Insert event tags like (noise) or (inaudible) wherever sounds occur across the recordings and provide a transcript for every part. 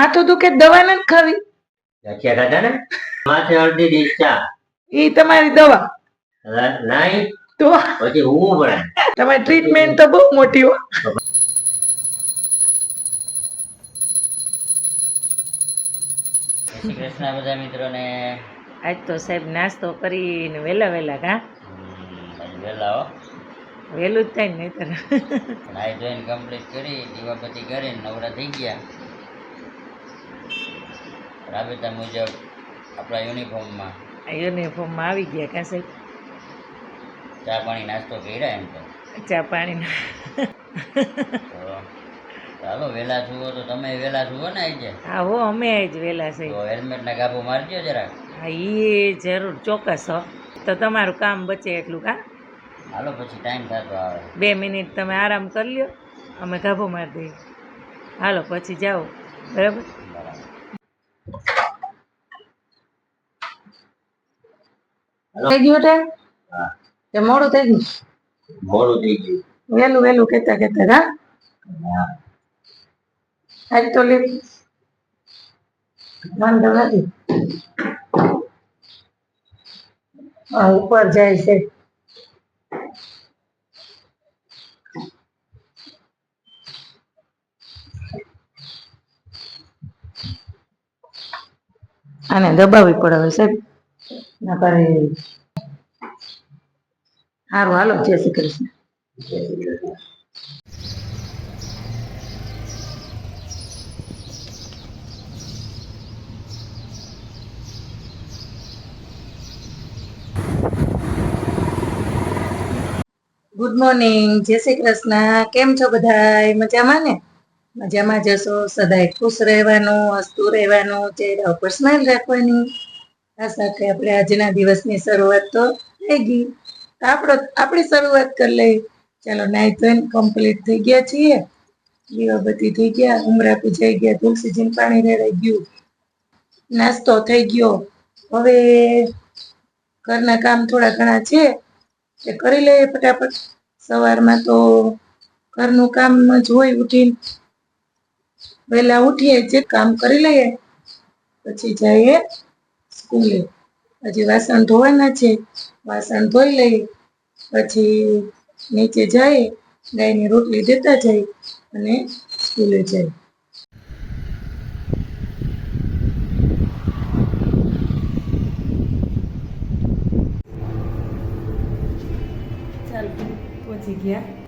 માથું દુખે દવા નથી ખાવી. ગાંઠિયા ખાધા ને? માથે અડધી ડીશ ચા. એ તમારી દવા. રા- તો પછી હું પડે તમારી ટ્રીટમેન્ટ તો બહુ મોટી હો. કૃષ્ણ બધા મિત્રોને. આજ તો સાહેબ નાસ્તો કરીને વહેલા વહેલા કા વહેલા હો. વહેલું જ થાય ને નહીતર. નાઈ ધોઈને કમ્પ્લીટ કરી દીવાબત્તી કરીને નવરા થઈ ગયા. રાબેતા મુજબ આપણા યુનિફોર્મમાં યુનિફોર્મમાં આવી ગયા કા સાહેબ? ચા પાણી નાસ્તો કર્યા એમ તો. ચા પાણી ચાલો વેલા છુઓ તો તમે વેલા છુઓ ને આજે હા હો અમે જ વેલા છે તો હેલ્મેટના કાબુ મારજો જરા હા એ જરૂર ચોક્કસ હો. તો તમારું કામ બચે એટલું કા? હાલો પછી ટાઈમ થતો આવે. બે મિનિટ તમે આરામ કરી લ્યો અમે ગાભો મારી દઈએ. હાલો પછી જાઓ. બરાબર? થઈ ગયું તે? હા. કે મોડું થઈ ગયું? મોડું થઈ ગયું. વેલું વેલું કેતા કેતા હા. આજ તો લીપ વાંધો નથી ઉપર જાય છે. આને દબાવવી પડે સાહેબ. ના કરે સારું હાલો, જય શ્રી ગુડ મોર્નિંગ જય શ્રી કૃષ્ણ. કેમ છો બધા મજામાં ને? મજામાં જશો સદાય ખુશ રહેવાનું હસતું રહેવાનું, ચહેરા ઉપર સ્માઇલ રાખવાની. આ સાથે આપણે આજના દિવસની શરૂઆત તો થઈ ગઈ. આપણો, આપણી શરૂઆત કરી લઈ ચાલો નાઈ ધોઈને કમ્પ્લીટ થઈ ગયા છીએ. દીવાબત્તી થઈ ગયા, ઉમરા પૂજાઈ ગયા તુલસીજીને પાણી રેડાઈ ગયું. નાસ્તો થઈ ગયો. હવે ઘરના કામ થોડા ઘણા છે, તે કરી લઈએ ફટાફટ. સવારમાં તો ઘરનું કામ જ હોય ઉઠીને. વહેલા ઉઠીએ, જે કામ કરી લઈએ, પછી જઈએ. સ્કૂલે. પછી વાસણ ધોવાના છે. વાસણ ધોઈ લઈએ પછી નીચે જઈએ ગાયની રોટલી દેતા જઈએ અને સ્કૂલે જઈએ ચાલ, પહોંચી ગયા.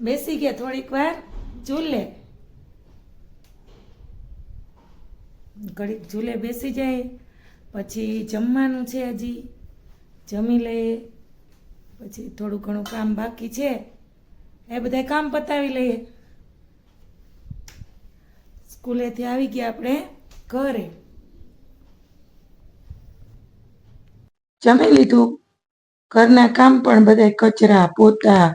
બેસી ગયા થોડીક વાર ચૂલે ઘડીક ઝૂલે બેસી જાય, પછી જમવાનું છે હજી. જમી લઈએ પછી થોડું ઘણું કામ બાકી છે. એ બધા કામ પતાવી લઈએ. સ્કૂલેથી આવી ગયા આપણે ઘરે. જમી લીધું. ઘરના કામ પણ બધા કચરા, પોતા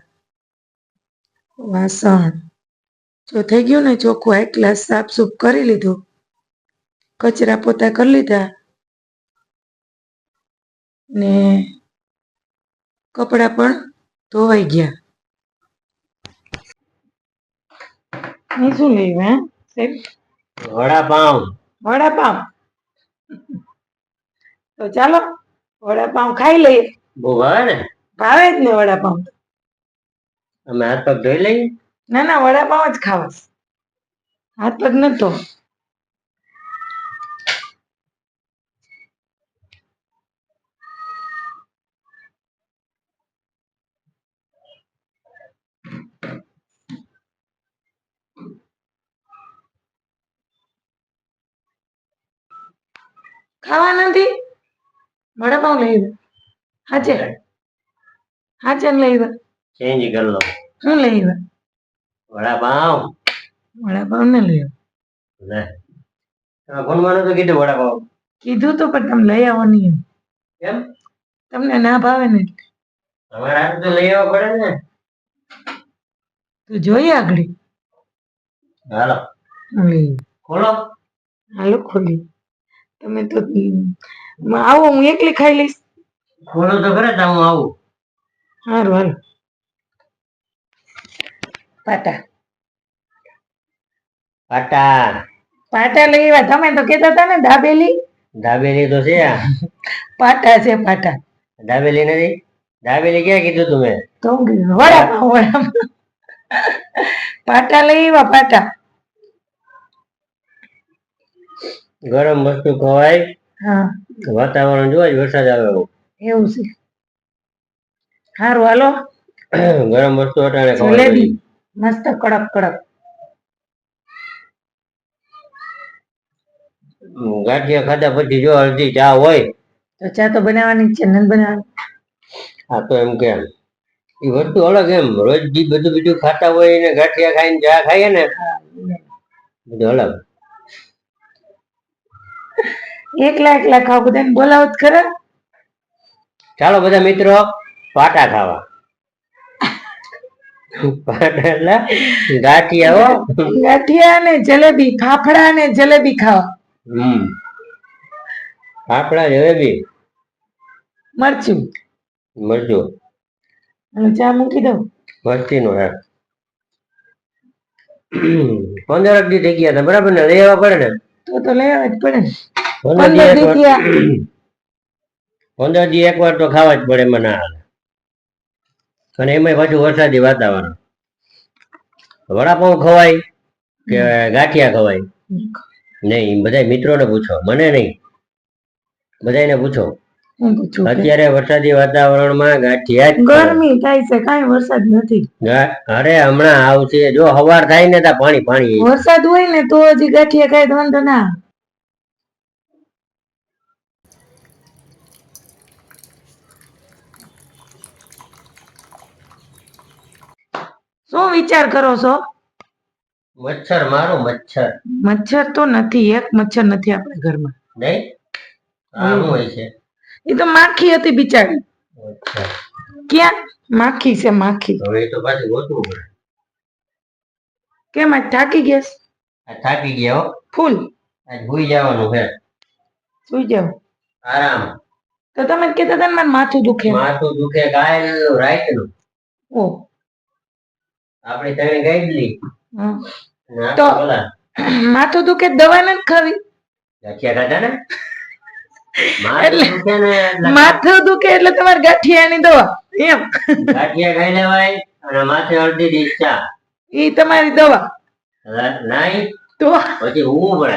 વાસણ. જો થઈ ગયું ને ચોખ્ખું એક ગ્લાસ સાફ સૂફ કરી લીધું. કચરા પોતા કરી લીધા. ને કપડા પણ ધોવાઈ ગયા. મેં શું લેવું હે? સાહેબ વડાપાઉં. વડાપાવ તો ચાલો વડાપાવ ખાઈ લઈએ. બહુ ભાવે ને? ભાવે જ ને વડાપાવ અમે હાથ પગ ધોઈ લઈએ? ના ના, વડાપાવ જ ખાવા હાથ પગ નતો ખાવા નથી? વડાપાવ લઈ હાચે હાચે લઈ ચેન્જ કરી લો શું લઈ આવ્યા? વડાપાવ. વડાપાવ ને લઈ લે. તમે ફોનમાં તો કીધું વડાપાવ. કીધું તો પણ તમે લઈ આવો નહીં એમ. કેમ? તમને ના ભાવે ને તમારે તો લઈ આવવા પડે ને. તું જોઈએ આગળ. હાલો. ખોલો. હાલો ખોલી. તમે તો આવો હું એકલી ખાઈ લઈશ. ખોલો તો ખરે હું આવું. સારું હાલો પાટા. પાટા. પાટા લઈ આવ્યા. તમે તો કેતા હતા ને દાબેલી દાબેલી તો છે. પાટા છે પાટા. દાબેલી નથી. દાબેલી ક્યાં કીધું તમે તો વડાપાવ વડાપાવ. પાટા લઈ આવ્યા પાટા. ગરમ વસ્તુ ખવાય. હા. વાતાવરણ જોવા જ વરસાદ આવે એવું. એવું છે. સારું હાલો. ગરમ વસ્તુ અટાણે ખવાય. મસ્ત કડક કડક ગાંઠિયા ખાધા પછી જો અડધી ચા હોય. તો ચા તો બનાવવાની છે નંદ બનાવવાની. હા તો એમ કેમ એ વસ્તુ અલગ એમ. રોજ બી બધું બીજું ખાતા હોય ને ગાંઠિયા ખાઈને ચા ખાઈએ ને બધું અલગ. એકલા એકલા ખાવ બધાને બોલાવો જ ખરા. ચાલો બધા મિત્રો પાટા ખાવા. પાટા એટલે ગાંઠિયા હો. ગાંઠિયા ને જલેબી ફાફડા ને જલેબી ખાવા. હમ. ફાફડા જલેબી? મરચું. મરચું? ચા મૂકી દઉં? મસ્તીનું હે પંદર દી થઈ ગયા હતા બરાબર ને? લઈ આવવા પડે ને? તો તો લઈ આવવા જ પડે ને. પંદર દી એક વાર તો ખાવા જ પડે મને અને એમાં પાછું વરસાદી વાતાવરણ. વડાપાઉં ખવાય કે ગાંઠિયા ખવાય? નહીં બધા મિત્રોને પૂછો. મને નહીં. બધાને પૂછો. અત્યારે વરસાદી વાતાવરણમાં ગાંઠિયા ગરમી થાય છે કાંઈ વરસાદ નથી. અરે હમણાં આવશે. જો હવાર થાય ને તો પાણી પાણી વરસાદ હોય ને તો હજી ગાંઠિયા ખાય વાંધો ના શું વિચાર કરો છો? મચ્છર મારો મચ્છર. મચ્છર તો નથી એક મચ્છર નથી આપણા ઘરમાં. નહીં? આવું હોય છે. એ તો માખી હતી બિચારી. ક્યાં? માખી છે માખી. હવે તો પાછી ગોતવું પડે. કેમ આજ થાકી ગયા આ થાકી ગયા હો. ફૂલ. આજ ભૂઈ જવાનું છે. સુઈ જાવ આરામ. તો તમે કેતા કહેતા હતા ને મારું માથું દુખે. માથું દુખે કાયલ રાઈટનું ઓ. આપણી તને ગાઈડલી. તો- માથું દુખે દવા નથી ખાવી. ગાંઠિયા ખાધા ને? (laughs) માથું એટલે- દુખે એટલે માથું દુખે એટલે તમારે ગાંઠિયાની દવા. એમ. ગાંઠિયા ખાઈ લેવાય અને માથે અડધી ડીશ ચા. ઈ તમારી દવા. નહીં નાઈ. તો પછી હું પણ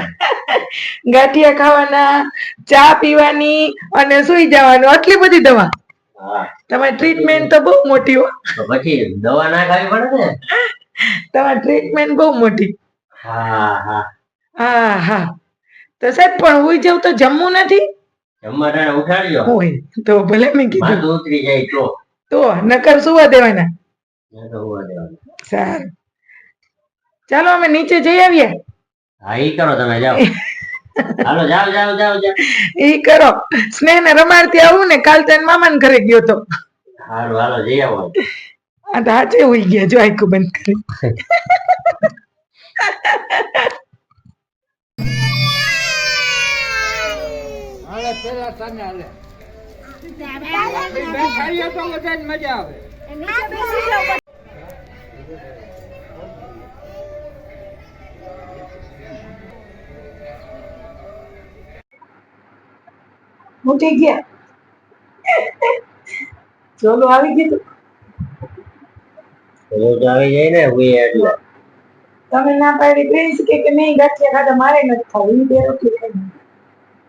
ગાંઠિયા ખાવાના ચા પીવાની અને સુઈ જવાનું. આટલી બધી દવા. તમારી ટ્રીટમેન્ટ તો બહુ મોટી હો. તો પછી દવા ના ખાવી પડે ને? તમારી ટ્રીટમેન્ટ બહુ મોટી. હા હા. હા હા. તો સાહેબ પણ હું જાઉં તો જમવું નથી? જમવાના ઉઠાડજો. હોય તો ભલે મેં કીધું. ઉતરી જાય તો. તો નકર સુવા દેવાનું. સારું. ચાલો અમે નીચે જઈ આવીએ. હા એ કરો તમે જાઓ. (laughs) હાલો જાઓ જાઓ જાઓ જાઓ. ઈ કરો. સ્નેહ ને રમાડતી આવું ને કાલ તને મામાને ઘરે ગયો તો. હારું હાલો જઈ આવો. આ તો હાચે હોઈ ગયા જો આખું બંધ કરી. હાલે પેલા તને હાલે. બે તો મજા આવે. ઉઠી ગયા. ચોલો આવી ગયું રોજ આવી જાય ને હું એટલે. તમે ના પાડી પ્રિન્સ કે કે નહીં ગાંઠિયા ખાધા મારે નથી ખાવું. બે રોટલી ખાઈ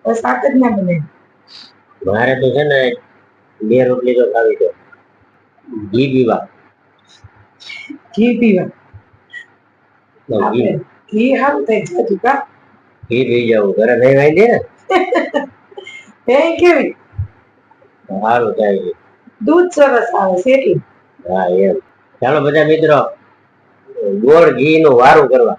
બસ શાક જ ના બને. મારે તો છે ને બે રોટલી તો ખાવી છે. ઘી પીવા. ઘી પીવા. ઘી. સારું થાય છે કા? ઘી પી જવું ઘરે નહીં વાંધી ને? (laughs) એ કેવી સારું થાય દૂધ સરસ આવે છે એટલે. હા એમ. ચાલો બધા મિત્રો ગોળ ઘી નું વારું કરવા.